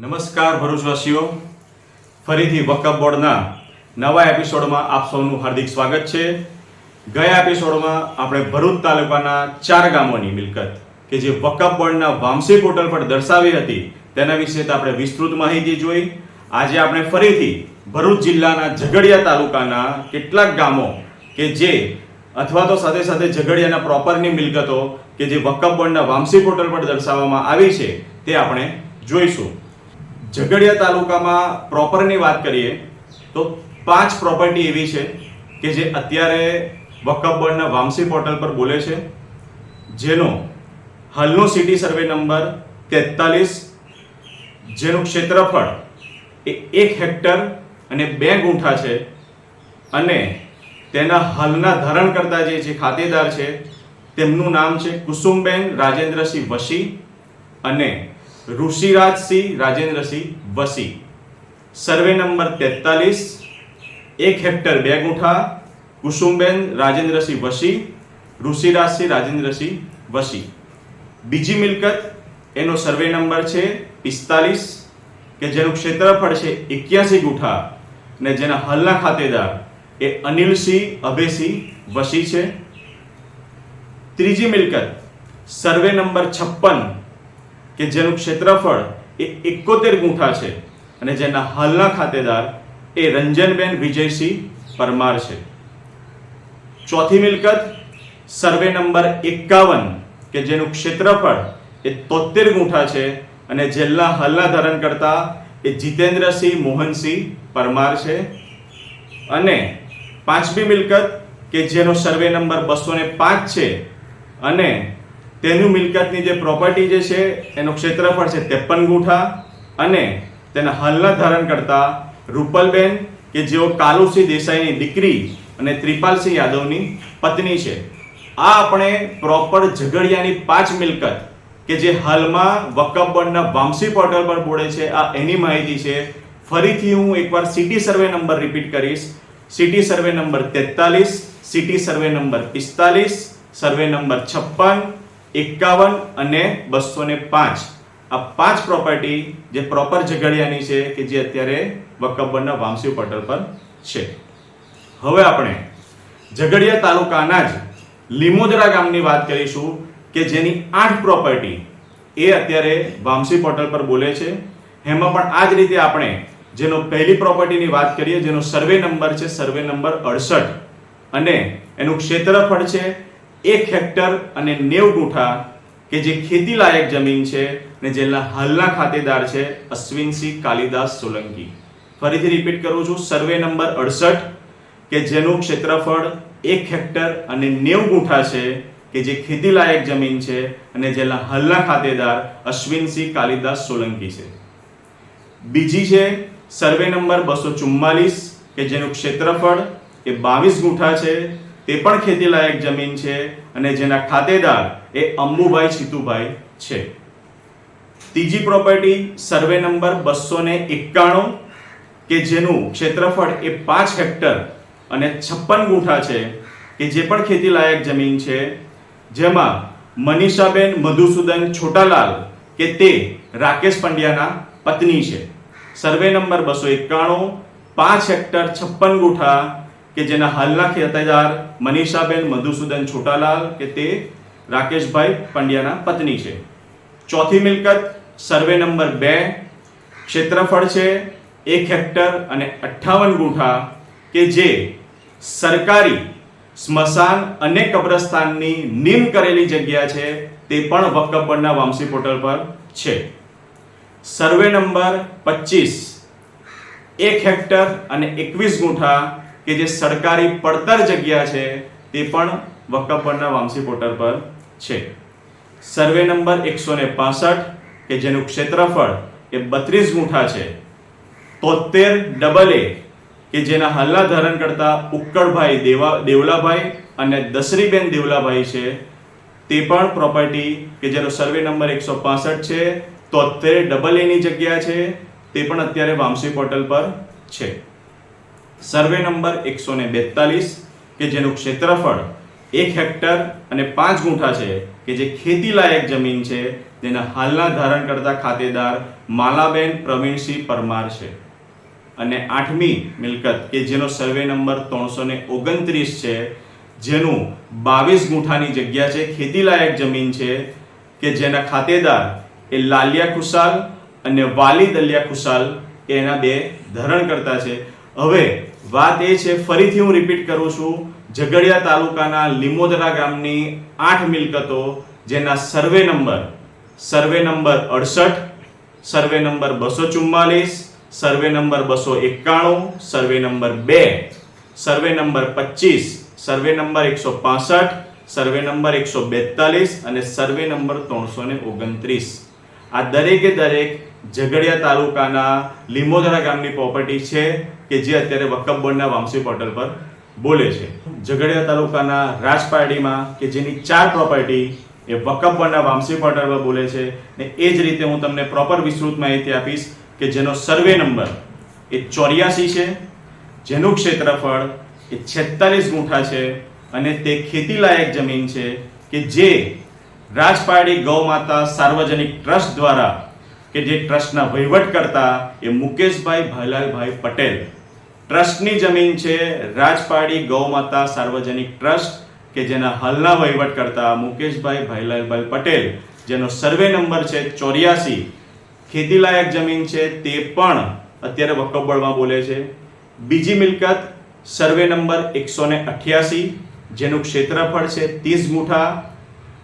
નમસ્કાર ભરૂચવાસીઓ. ફરીથી વકફ બોર્ડના નવા એપિસોડમાં આપ સૌનું હાર્દિક સ્વાગત છે. ગયા એપિસોડમાં આપણે ભરૂચ તાલુકાના ચાર ગામોની મિલકત કે જે વકફ બોર્ડના વામસી પોર્ટલ પર દર્શાવી હતી, તેના વિશે આપણે વિસ્તૃત માહિતી જોઈ. આજે આપણે ફરીથી ભરૂચ જિલ્લાના ઝઘડિયા તાલુકાના કેટલાક ગામો કે જે અથવા તો સાથે સાથે ઝઘડિયાના પ્રોપરની મિલકતો કે જે વકફ બોર્ડના વામસી પોર્ટલ પર દર્શાવવામાં આવી છે, તે આપણે જોઈશું. ઝઘડિયા તાલુકામાં પ્રોપરની વાત કરીએ, તો પાંચ પ્રોપર્ટી એવી છે કે જે અત્યારે વકફ વામસી પોર્ટલ પર બોલે છે, જેનો હાલનો સિટી સર્વે નંબર તેતાલીસ, જેનું ક્ષેત્રફળ એ એક હેક્ટર અને બે ગુંઠા છે, અને તેના હાલના ધારણકર્તા જે છે ખાતેદાર છે, તેમનું નામ છે કુસુમબેન રાજેન્દ્રસિંહ વશી અને ઋષિરાજસિંહ રાજેન્દ્રસિંહ વસી. સર્વે નંબર તેતાલીસ, એક હેક્ટર બે ગુંઠા, કુસુમબેન રાજેન્દ્રસિંહ વસી, ઋષિરાજસિંહ રાજેન્દ્રસિંહ વસી. બીજી મિલકત, એનો સર્વે નંબર છે પિસ્તાલીસ, કે જેનું ક્ષેત્રફળ છે એક્યાસી ગુઠા, ને જેના હાલના ખાતેદાર એ અનિલસિંહ અભયસિંહ વસી છે. ત્રીજી મિલકત, સર્વે નંબર છપ્પન કે જેનું ક્ષેત્રફળ એ એકોતેર ગુંઠા છે અને જેના હાલના ખાતેદાર એ રંજનબેન વિજયસિંહ પરમાર છે. ચોથી મિલકત સર્વે નંબર એકાવન, કે જેનું ક્ષેત્રફળ એ તોતેર ગુંઠા છે અને જેલના હાલના ધારણ કરતા એ જીતેન્દ્રસિંહ મોહનસિંહ પરમાર છે. અને પાંચમી મિલકત, કે જેનો સર્વે નંબર બસો પાંચ છે અને તેનું મિલકતની જે પ્રોપર્ટી જે છે, એનું ક્ષેત્રફળ છે ત્રેપન ગુઠા અને તેના હાલના ધારણ કરતા રૂપલબેન, કે જેઓ કાલુસિંહ દેસાઈની દીકરી અને ત્રિપાલસિંહ યાદવની પત્ની છે. આ આપણે પ્રોપર ઝઘડિયાની પાંચ મિલકત, કે જે હાલમાં વકફ બોર્ડના વામસી પોર્ટલ પર બોલે છે, આ એની માહિતી છે. ફરીથી હું એકવાર સિટી સર્વે નંબર રિપીટ કરીશ. સિટી સર્વે નંબર તેતાલીસ સિટી સર્વે નંબર પિસ્તાલીસ સર્વે નંબર છપ્પન એકાવન અને બસો ને પાંચ. આ પાંચ પ્રોપર્ટી જે પ્રોપર ઝઘડિયાની છે કે જે અત્યારે વકબરના વામસી પોર્ટલ પર છે. હવે આપણે ઝઘડિયા તાલુકાના જ લીમોદરા ગામની વાત કરીશું કે જેની આઠ પ્રોપર્ટી એ અત્યારે વામસી પોર્ટલ પર બોલે છે. એમાં પણ આ જ રીતે આપણે જેનો પહેલી પ્રોપર્ટીની વાત કરીએ, જેનો સર્વે નંબર છે સર્વે નંબર અડસઠ. અને એનું ક્ષેત્રફળ છે એક હેક્ટર અને નેવ ગુંઠા કે જે ખેતી લાયક જમીન છે ને જેના હાલના ખાતેદાર છે અશ્વિનસિંહ કાલિદાસ સોલંકી. ફરીથી રિપીટ કરું છું સર્વે નંબર અડસઠ, કે જેનું ક્ષેત્રફળ એક હેક્ટર અને નેવ ગુંઠા છે કે જે ખેતી લાયક જમીન છે અને જેના હાલના ખાતેદાર અશ્વિનસિંહ કાલિદાસ સોલંકી છે. બીજી છે સર્વે નંબર બસો ચુમ્માલીસ, કે જેનું ક્ષેત્રફળ એ બાવીસ ગુંઠા છે તે પણ ખેતી લાયક જમીન છે અને જેના ખાતેદાર એ અંબુભાઈ છીતુભાઈ છે. ત્રીજી પ્રોપર્ટી સર્વે નંબર બસો ને એકાણું, કે જેનું ક્ષેત્રફળ એ પાંચ હેક્ટર અને છપ્પન ગુંઠા છે, કે જે પણ ખેતીલાયક જમીન છે, જેમાં મનીષાબેન મધુસૂદન છોટાલાલ, કે તે રાકેશ પંડ્યાના પત્ની છે. સર્વે નંબર બસો એકાણું, પાંચ હેક્ટર છપ્પન ગુંઠા કે જેના હાલના ખેતેદાર મનીષાબેન, મધુસૂદન છોટાલાલ કે તે રાકેશભાઈ પંડ્યાના પત્ની છે. ચોથી મિલકત, સર્વે નંબર બે, ક્ષેત્રફળ છે એક હેક્ટર અને અઠ્ઠાવન ગુંઠા કે જે સરકારી સ્મશાન અને કબ્રસ્તાનની નિમ કરેલી જગ્યા છે તે પણ વકફ બોર્ડના વામસી પોર્ટલ પર છે. સર્વે નંબર પચીસ, એક હેક્ટર અને એકવીસ ગુંઠા કે જે સરકારી પડતર જગ્યા છે, તે પણ વકફ બોર્ડના વામસી પોર્ટલ પર છે. સર્વે નંબર એકસો ને પાસઠ, કે જેનું ક્ષેત્રફળ એ બત્રીસ ગુંઠા છે. તોતેર ડબલ એ કે જેના હાલના ધારણકર્તા ઉક્કડભાઈ દેવા, દેવલાભાઈ અને દસરીબેન દેવલાભાઈ છે, તે પણ પ્રોપર્ટી, કે જેનો સર્વે નંબર એકસો પાસઠ છે તોતેર ડબલ એની જગ્યા છે, તે પણ અત્યારે વામસી પોર્ટલ પર છે. સર્વે નંબર એકસો ને બેતાલીસ, કે જેનું ક્ષેત્રફળ એક હેક્ટર અને પાંચ ગુંઠા છે, કે જે ખેતી લાયક જમીન છે, તેના હાલના ધારણ કરતા ખાતેદાર માલાબેન પ્રવીણસિંહ પરમાર છે. અને આઠમી મિલકત, કે જેનો સર્વે નંબર ત્રણસો ને ઓગણત્રીસ છે, જેનું બાવીસ ગુંઠાની જગ્યા છે, ખેતીલાયક જમીન છે, કે જેના ખાતેદાર એ લાલિયા ખુશાલ અને વાલી દલિયા ખુશાલ એના બે ધરણકર્તા છે. હવે વાત એ છે, ફરીથી હું રિપીટ કરું છું, ઝઘડિયા તાલુકાના લીમોદરા ગામની આઠ મિલકતો, જેના સર્વે નંબર સર્વે નંબર અડસઠ સર્વે નંબર બસો ચુમ્માલીસ સર્વે નંબર બસો એકાણું સર્વે નંબર બે સર્વે નંબર પચીસ સર્વે નંબર એકસો પાસઠ સર્વે નંબર એકસો બેતાલીસ અને સર્વે નંબર ત્રણસો ઓગણત્રીસ. આ દરેકે દરેક ઝઘડિયા તાલુકાના લીંબોધરા ગામની પ્રોપર્ટી છે કે જે અત્યારે વકફ બોર્ડના વામસી પોર્ટલ પર બોલે છે. ઝઘડિયા તાલુકાના રાજપારડીમાં કે જેની ચાર પ્રોપર્ટી એ વકફ બોર્ડના વામસી પોર્ટલ પર બોલે છે ને એ જ રીતે હું તમને પ્રોપર વિસ્તૃત માહિતી આપીશ કે જેનો સર્વે નંબર એ ચોર્યાસી છે, જેનું ક્ષેત્રફળ એ છેતાલીસ ગુંઠા છે અને તે ખેતીલાયક જમીન છે કે જે રાજપારડી ગૌમાતા સાર્વજનિક ટ્રસ્ટ દ્વારા કે જે ટ્રસ્ટના વહીવટ કરતા એ મુકેશભાઈ ભાઈલાલભાઈ પટેલ. ટ્રસ્ટની જમીન છે રાજપાડી ગૌમાતા સાર્વજનિક ટ્રસ્ટ કે જેના હાલના વહીવટ કરતા મુકેશભાઈ ભાઈલાલભાઈ પટેલ. જેનો સર્વે નંબર છે ચોર્યાસી. ખેતીલાયક જમીન છે તે પણ અત્યારે વકફ બોલે છે. બીજી મિલકત, સર્વે નંબર એકસો ને અઠ્યાસી, જેનું ક્ષેત્રફળ છે ત્રીસ મુઠા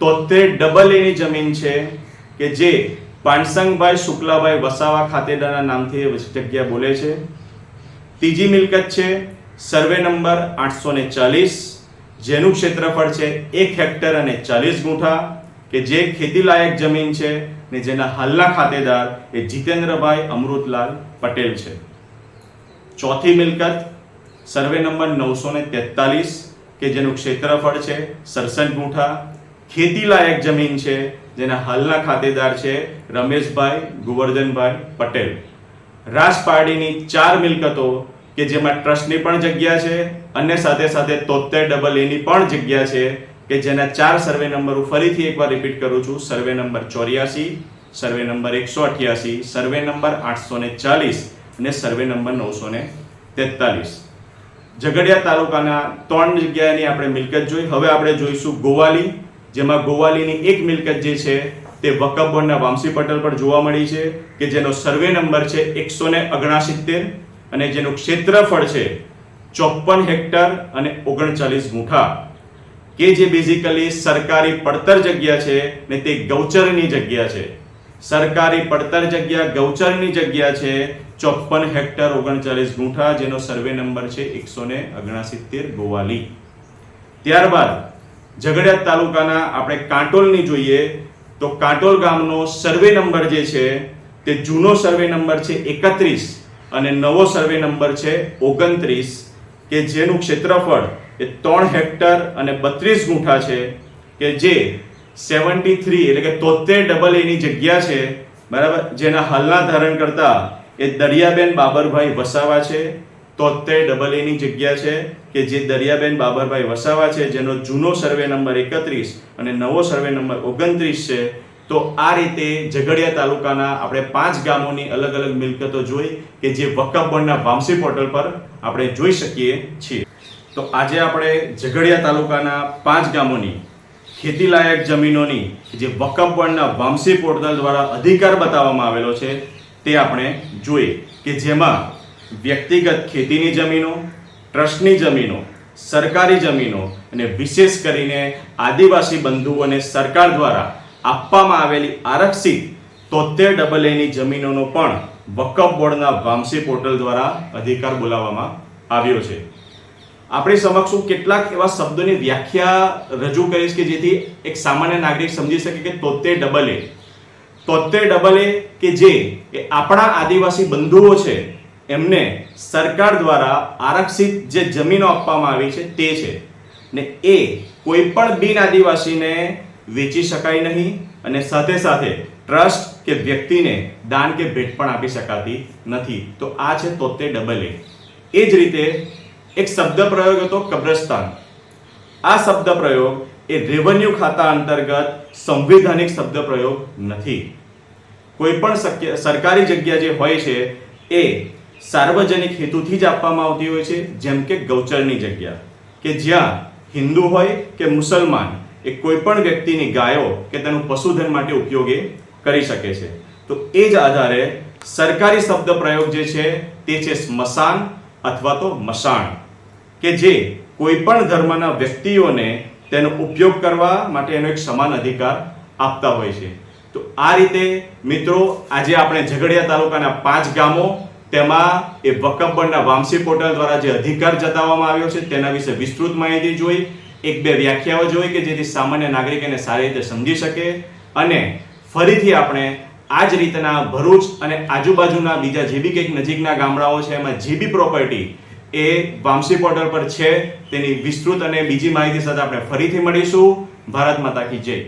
તોતેર ડબલ એની જમીન છે કે જે પાનસંગભાઈ શુક્લાભાઈ વસાવા ખાતેદારના નામથી એ જગ્યા બોલે છે. ત્રીજી મિલકત છે, સર્વે નંબર આઠસો ને ચાલીસ, જેનું ક્ષેત્રફળ છે એક હેક્ટર અને ચાલીસ ગુંઠા, કે જે ખેતીલાયક જમીન છે ને જેના હાલના ખાતેદાર એ જીતેન્દ્રભાઈ અમૃતલાલ પટેલ છે. ચોથી મિલકત, સર્વે નંબર નવસો ને તેતાલીસ, કે જેનું ક્ષેત્રફળ છે, સડસઠ ગુંઠા, ખેતીલાયક જમીન છે જેના હાલના ખાતેદાર છે રમેશભાઈ ગોવર્ધનભાઈ પટેલ. રાજપારડીની ચાર મિલકતો કે જેમાં ટ્રસ્ટની પણ જગ્યા છે અને સાથે સાથે તોતેર ડબલ એની પણ જગ્યા છે કે જેના ચાર સર્વે નંબર હું ફરીથી એકવાર રિપીટ કરું છું. સર્વે નંબર ચોર્યાસી, સર્વે નંબર એકસો અઠ્યાસી, સર્વે નંબર આઠસો ને ચાલીસ અને સર્વે નંબર નવસો ને તેતાલીસ. ઝઘડિયા તાલુકાના ત્રણ જગ્યાની આપણે મિલકત જોઈ. હવે આપણે જોઈશું ગોવાલી જેમાં ગોવાલીની એક મિલકત જે છે, તે વકફ બોર્ડના વામસી પટેલ પર જોવા મળી છે કે જેનો સર્વે નંબર છે એકસો ને ઓગણસિત્તેર અને જેનું ક્ષેત્રફળ છે ચોપન હેક્ટર અને ઓગણચાલીસ મુઠા કે જે બેઝિકલી સરકારી પડતર જગ્યા છે ને તે ગૌચરની જગ્યા છે. સરકારી પડતર જગ્યા, ગૌચરની જગ્યા છે ચોપન હેક્ટર ઓગણચાલીસ ગુંઠા, જેનો સર્વે નંબર છે એકસો ને ઓગણસિત્તેર ગોવાલી. ત્યારબાદ ઝઘડિયા તાલુકાના આપણે કાંટોલની જોઈએ તો કાંટોલ ગામનો સર્વે નંબર જે છે તે જૂનો સર્વે નંબર છે એકત્રીસ અને નવો સર્વે નંબર છે ઓગણત્રીસ કે જેનું ક્ષેત્રફળ એ ત્રણ હેક્ટર અને બત્રીસ ગુંઠા છે કે જે સેવન્ટી થ્રી એટલે કે તોતેર ડબલ એની જગ્યા છે. બરાબર? જેના હાલના ધારણ કરતા એ દરિયાબેન બાબરભાઈ વસાવા છે. તોતેર ડબલ એની જગ્યા છે. કે જે દરિયાબેન બાબરભાઈ વસાવા છે, જેનો જૂનો સર્વે નંબર એકત્રીસ અને નવો સર્વે નંબર ઓગણત્રીસ છે, તો આ રીતે ઝઘડિયા તાલુકાના આપણે પાંચ ગામોની અલગ અલગ મિલકતો જોઈ કે જે વકફ બોર્ડના વામસી પોર્ટલ પર આપણે જોઈ શકીએ છીએ. તો આજે આપણે ઝઘડિયા તાલુકાના પાંચ ગામોની ખેતીલાયક જમીનોની જે વકફ બોર્ડના વામસી પોર્ટલ દ્વારા અધિકાર બતાવવામાં આવેલો છે, તે આપણે જોઈએ કે જેમાં વ્યક્તિગત ખેતીની જમીનો ટ્રસ્ટની જમીનો, સરકારી જમીનો અને વિશેષ કરીને આદિવાસી બંધુઓને સરકાર દ્વારા આપવામાં આવેલી આરક્ષિત તોતેર ડબલ એની જમીનોનો પણ વકફ બોર્ડના વામસી પોર્ટલ દ્વારા અધિકાર બોલાવવામાં આવ્યો છે. આપણી સમક્ષ હું કેટલાક એવા શબ્દોની વ્યાખ્યા રજૂ કરીશ કે જેથી એક સામાન્ય નાગરિક સમજી શકે કે તોતેર ડબલ એ. તોતેર ડબલ એ કે જે એ આપણા આદિવાસી બંધુઓ છે એમને સરકાર દ્વારા આરક્ષિત જે જમીનો આપવામાં આવી છે તે છે. ને એ કોઈ પણ બિન આદિવાસીને વેચી શકાય નહીં અને સાથે સાથે ટ્રસ્ટ કે વ્યક્તિને દાન કે ભેટ પણ આપી શકાતી નથી. તો આ છે તોતેર ડબલ એ એ જ રીતે એક શબ્દ પ્રયોગ હતો કબ્રસ્તાન. આ શબ્દ પ્રયોગ એ રેવન્યુ ખાતા અંતર્ગત સંવિધાનિક શબ્દ પ્રયોગ નથી. કોઈ પણ સરકારી જગ્યા જે હોય છે એ સાર્વજનિક હેતુથી જ આપવામાં આવતી હોય છે, જેમ કે ગૌચરની જગ્યા. કે જ્યાં હિન્દુ હોય કે મુસલમાન, એ કોઈ પણ વ્યક્તિની ગાયો કે તેનું પશુધન માટે ઉપયોગ કરી શકે છે. તો એ જ આધારે સરકારી શબ્દ પ્રયોગ જે છે, તે છે સ્મશાન અથવા તો મશાણ. કે જે કોઈ પણ ધર્મના વ્યક્તિઓને તેનો ઉપયોગ કરવા માટે એનો એક સમાન અધિકાર આપતા હોય છે. તો આ રીતે મિત્રો, આજે આપણે ઝઘડિયા તાલુકાના પાંચ ગામો તેમાં એ વકફ બોર્ડના વામસી પોર્ટલ દ્વારા જે અધિકાર જતાવવામાં આવ્યો છે તેના વિશે વિસ્તૃત માહિતી જોઈ, એક બે વ્યાખ્યાઓ જોઈ કે જેથી સામાન્ય નાગરિક એને સારી રીતે સમજી શકે અને ફરીથી આપણે આ જ રીતના ભરૂચ અને આજુબાજુના બીજા જે બી કંઈક નજીકના ગામડાઓ છે, એમાં જે બી પ્રોપર્ટી એ વામસી પોર્ટલ પર છે, તેની વિસ્તૃત અને બીજી માહિતી સાથે આપણે ફરીથી મળીશું. ભારત માતા કી જય.